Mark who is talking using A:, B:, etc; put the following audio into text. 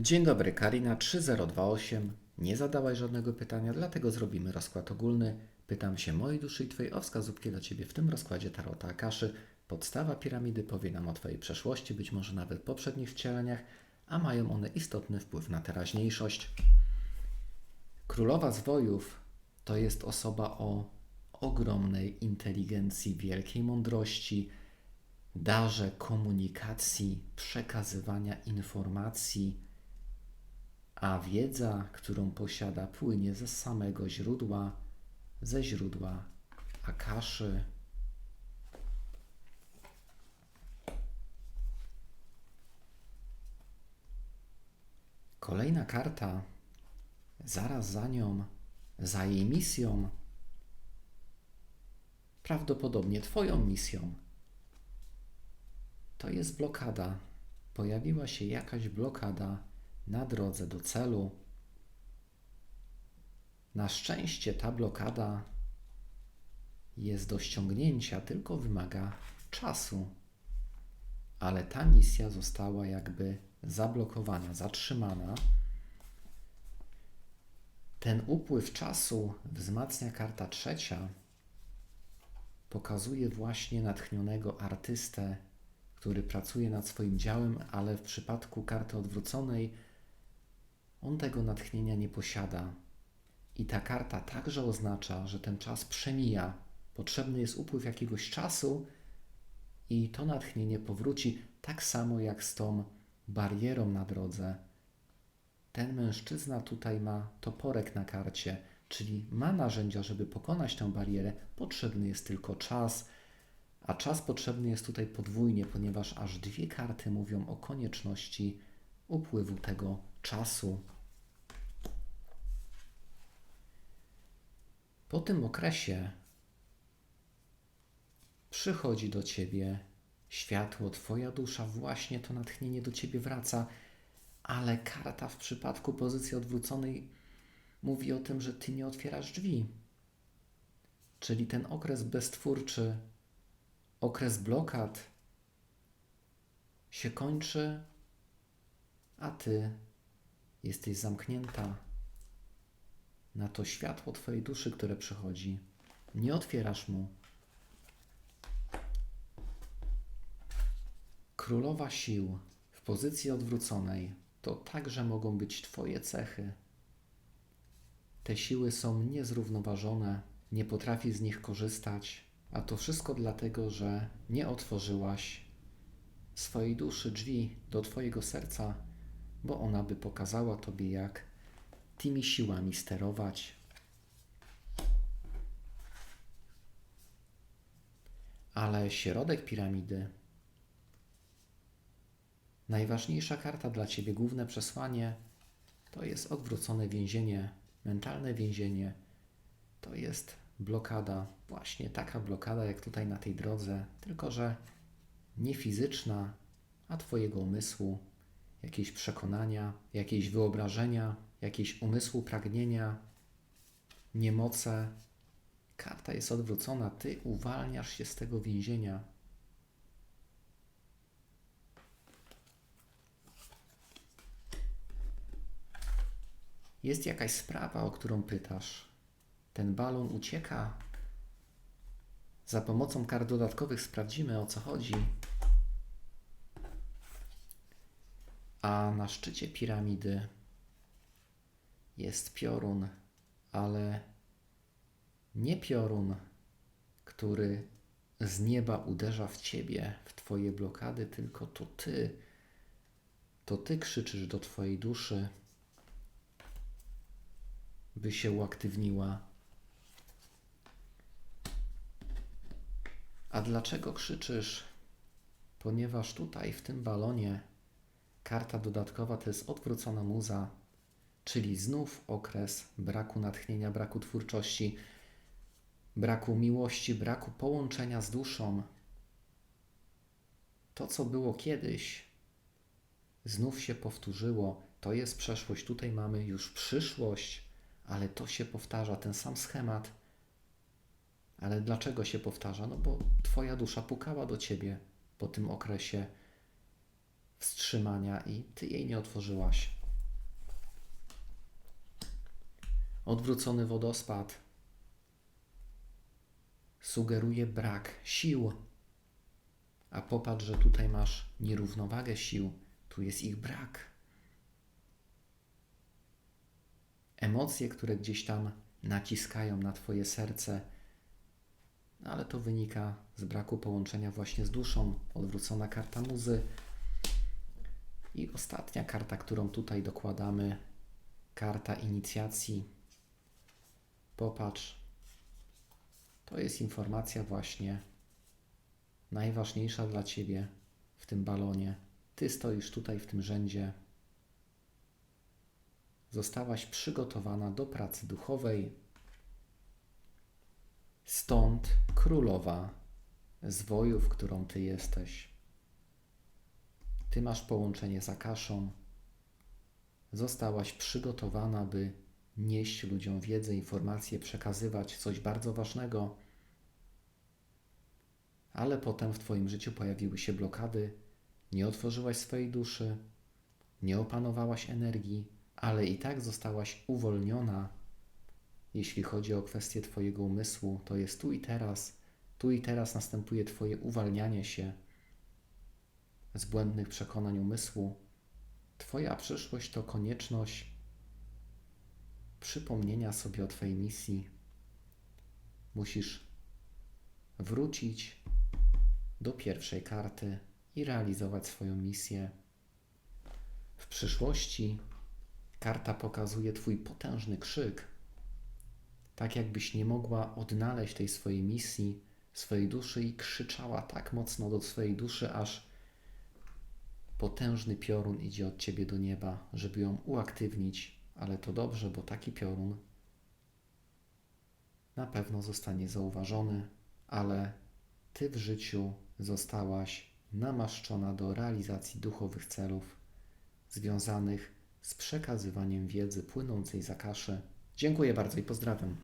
A: Dzień dobry, Karina 3028. Nie zadałaś żadnego pytania, dlatego zrobimy rozkład ogólny. Pytam się mojej duszy i Twojej o wskazówki dla Ciebie w tym rozkładzie Tarota Akaszy. Podstawa piramidy powie nam o Twojej przeszłości, być może nawet poprzednich wcieleniach, a mają one istotny wpływ na teraźniejszość. Królowa zwojów to jest osoba o ogromnej inteligencji, wielkiej mądrości, darze komunikacji, przekazywania informacji, a wiedza, którą posiada, płynie ze samego źródła, ze źródła Akaszy. Kolejna karta, zaraz za nią, za jej misją, prawdopodobnie Twoją misją. To jest blokada. Pojawiła się jakaś blokada na drodze do celu. Na szczęście ta blokada jest do ściągnięcia, tylko wymaga czasu. Ale ta misja została jakby zablokowana, zatrzymana. Ten upływ czasu wzmacnia karta trzecia. Pokazuje właśnie natchnionego artystę, który pracuje nad swoim dziełem, ale w przypadku karty odwróconej on tego natchnienia nie posiada. I ta karta także oznacza, że ten czas przemija. Potrzebny jest upływ jakiegoś czasu i to natchnienie powróci, tak samo jak z tą barierą na drodze. Ten mężczyzna tutaj ma toporek na karcie, czyli ma narzędzia, żeby pokonać tę barierę. Potrzebny jest tylko czas, a czas potrzebny jest tutaj podwójnie, ponieważ aż dwie karty mówią o konieczności upływu tego czasu. Po tym okresie przychodzi do ciebie światło, twoja dusza, właśnie to natchnienie do ciebie wraca, ale karta w przypadku pozycji odwróconej mówi o tym, że ty nie otwierasz drzwi. Czyli ten okres beztwórczy, okres blokad się kończy, a ty jesteś zamknięta na to światło Twojej duszy, które przychodzi. Nie otwierasz mu. Królowa sił w pozycji odwróconej to także mogą być Twoje cechy. Te siły są niezrównoważone, nie potrafi z nich korzystać, a to wszystko dlatego, że nie otworzyłaś swojej duszy drzwi do Twojego serca, bo ona by pokazała Tobie, jak tymi siłami sterować. Ale środek piramidy, najważniejsza karta dla Ciebie, główne przesłanie, to jest odwrócone więzienie, mentalne więzienie. To jest blokada, właśnie taka blokada jak tutaj na tej drodze, tylko że nie fizyczna, a Twojego umysłu, jakieś przekonania, jakieś wyobrażenia, jakieś umysłu, pragnienia, niemoce. Karta jest odwrócona, ty uwalniasz się z tego więzienia. Jest jakaś sprawa, o którą pytasz. Ten balon ucieka. Za pomocą kart dodatkowych sprawdzimy o co chodzi. A na szczycie piramidy jest piorun, ale nie piorun, który z nieba uderza w ciebie, w twoje blokady, tylko to ty. To ty krzyczysz do twojej duszy, by się uaktywniła. A dlaczego krzyczysz? Ponieważ tutaj, w tym balonie, karta dodatkowa to jest odwrócona muza czyli znów okres braku natchnienia, braku twórczości, braku miłości, braku połączenia z duszą. To, co było kiedyś, znów się powtórzyło. To jest przeszłość, tutaj mamy już przyszłość, ale to się powtarza, ten sam schemat. Ale dlaczego się powtarza? No bo Twoja dusza pukała do Ciebie po tym okresie wstrzymania i ty jej nie otworzyłaś. Odwrócony wodospad sugeruje brak sił. A popatrz, że tutaj masz nierównowagę sił, tu jest ich brak. Emocje, które gdzieś tam naciskają na Twoje serce, no, ale to wynika z braku połączenia właśnie z duszą. Odwrócona karta muzy i ostatnia karta, którą tutaj dokładamy, karta inicjacji. Popatrz, to jest informacja właśnie najważniejsza dla Ciebie w tym balonie. Ty stoisz tutaj w tym rzędzie. Zostałaś przygotowana do pracy duchowej. Stąd królowa zwojów, którą Ty jesteś. Ty masz połączenie z Akaszą. Zostałaś przygotowana, by nieść ludziom wiedzę, informacje, przekazywać coś bardzo ważnego. Ale potem w Twoim życiu pojawiły się blokady, nie otworzyłaś swojej duszy, nie opanowałaś energii, ale i tak zostałaś uwolniona. Jeśli chodzi o kwestię Twojego umysłu, to jest tu i teraz. Tu i teraz następuje Twoje uwalnianie się z błędnych przekonań umysłu. Twoja przyszłość to konieczność przypomnienia sobie o Twojej misji. Musisz wrócić do pierwszej karty i realizować swoją misję. W przyszłości karta pokazuje Twój potężny krzyk, tak jakbyś nie mogła odnaleźć tej swojej misji, swojej duszy i krzyczała tak mocno do swojej duszy, aż potężny piorun idzie od Ciebie do nieba, żeby ją uaktywnić, ale to dobrze, bo taki piorun na pewno zostanie zauważony, ale Ty w życiu zostałaś namaszczona do realizacji duchowych celów związanych z przekazywaniem wiedzy płynącej za kaszę. Dziękuję bardzo i pozdrawiam.